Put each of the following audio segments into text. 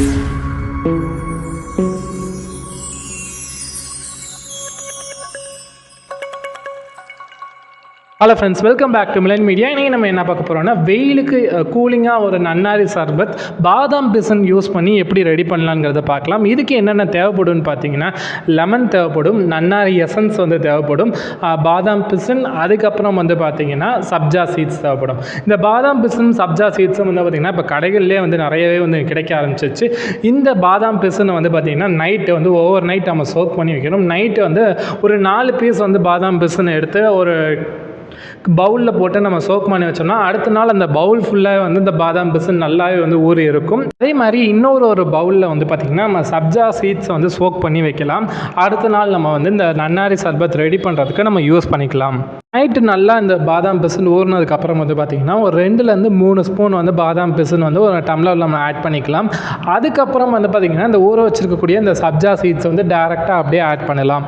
Thank you. Hello friends welcome back to Milan media இன்றைக்கி நம்ம என்ன பார்க்க போகிறோம்னா வெயிலுக்கு கூலிங்காக ஒரு நன்னாரி சர்பத் பாதாம் பிசன் யூஸ் பண்ணி எப்படி ரெடி பண்ணலாங்கிறத பார்க்கலாம். இதுக்கு என்னென்ன தேவைப்படும்னு பார்த்தீங்கன்னா லெமன் தேவைப்படும் நன்னாரி எசன்ஸ் வந்து தேவைப்படும் பாதாம் பிசன் அதுக்கப்புறம் வந்து பார்த்தீங்கன்னா சப்ஜா சீட்ஸ் தேவைப்படும். இந்த பாதாம் பிசன் சப்ஜா சீட்ஸும் வந்து பார்த்திங்கன்னா இப்போ கடைகள்லேயே வந்து நிறையவே வந்து கிடைக்க ஆரம்பிச்சிச்சு இந்த பாதாம் பிசனை வந்து பார்த்திங்கன்னா நைட்டு வந்து ஓவர் நைட் நம்ம சோக் பண்ணி வைக்கணும். நைட்டு வந்து ஒரு நாலு பீஸ் வந்து பாதாம் பிசன் எடுத்து ஒரு பவுலில் போட்டு நம்ம சோக் பண்ணி வச்சோம்னா அடுத்த நாள் அந்த பவுல் ஃபுல்லாக வந்து இந்த பாதாம் பிசு நல்லாவே வந்து ஊறி இருக்கும். அதே மாதிரி இன்னொரு ஒரு பவுலில் வந்து பார்த்திங்கன்னா நம்ம சப்ஜா சீட்ஸை வந்து சோக் பண்ணி வைக்கலாம். அடுத்த நாள் நம்ம வந்து இந்த நன்னாரி சர்பத் ரெடி பண்ணுறதுக்கு நம்ம யூஸ் பண்ணிக்கலாம். நைட்டு நல்லா இந்த பாதாம் பிசின் ஊறினதுக்கப்புறம் வந்து பார்த்திங்கன்னா ஒரு ரெண்டுலேருந்து மூணு ஸ்பூன் வந்து பாதாம் பிசின் வந்து ஒரு டம்ளரில் நம்ம ஆட் பண்ணிக்கலாம். அதுக்கப்புறம் வந்து பார்த்திங்கன்னா இந்த ஊற வச்சுருக்கக்கூடிய இந்த சப்ஜா சீட்ஸ் வந்து டேரெக்டாக அப்படியே ஆட் பண்ணலாம்.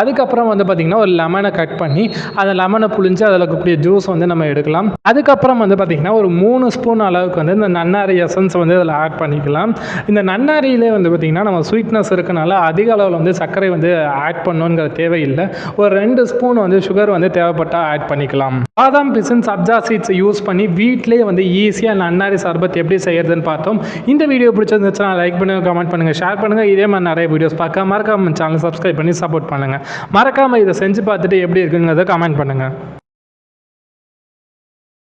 அதுக்கப்புறம் வந்து பார்த்திங்கன்னா ஒரு லெமனை கட் பண்ணி அந்த லெமனை புழிஞ்சு அதில் இருக்கக்கூடிய ஜூஸ் வந்து நம்ம எடுக்கலாம். அதுக்கப்புறம் வந்து பார்த்திங்கன்னா ஒரு மூணு ஸ்பூன் அளவுக்கு வந்து இந்த நன்னாரி எசன்ஸ் வந்து அதில் ஆட் பண்ணிக்கலாம். இந்த நன்னாரியிலே வந்து பார்த்திங்கன்னா நம்ம ஸ்வீட்னஸ் இருக்கனால அதிக அளவில் வந்து சர்க்கரை வந்து ஆட் பண்ணணுங்கிற தேவையில்லை. ஒரு ரெண்டு ஸ்பூன் வந்து சுகர் வந்து தேவைப்படும். தேவைப்பட்டால் ஆட் பண்ணிக்கலாம். பாதாம் பிசின் சப்ஜா சீட்ஸ் யூஸ் பண்ணி வீட்டிலேயே வந்து ஈஸியாக நன்னாரி சர்பத் எப்படி செய்யறதுன்னு பார்த்தோம். இந்த வீடியோ பிடிச்சிருந்துச்சுன்னா லைக் பண்ணுங்கள் கமெண்ட் பண்ணுங்கள் ஷேர் பண்ணுங்கள் இதே மாதிரி நிறைய வீடியோஸ் பார்க்க மறக்காம சேனல் சப்ஸ்கிரைப் பண்ணி சப்போர்ட் பண்ணுங்கள் மறக்காமல் இதை செஞ்சு பார்த்துட்டு எப்படி இருக்குங்கிறத கமெண்ட் பண்ணுங்கள்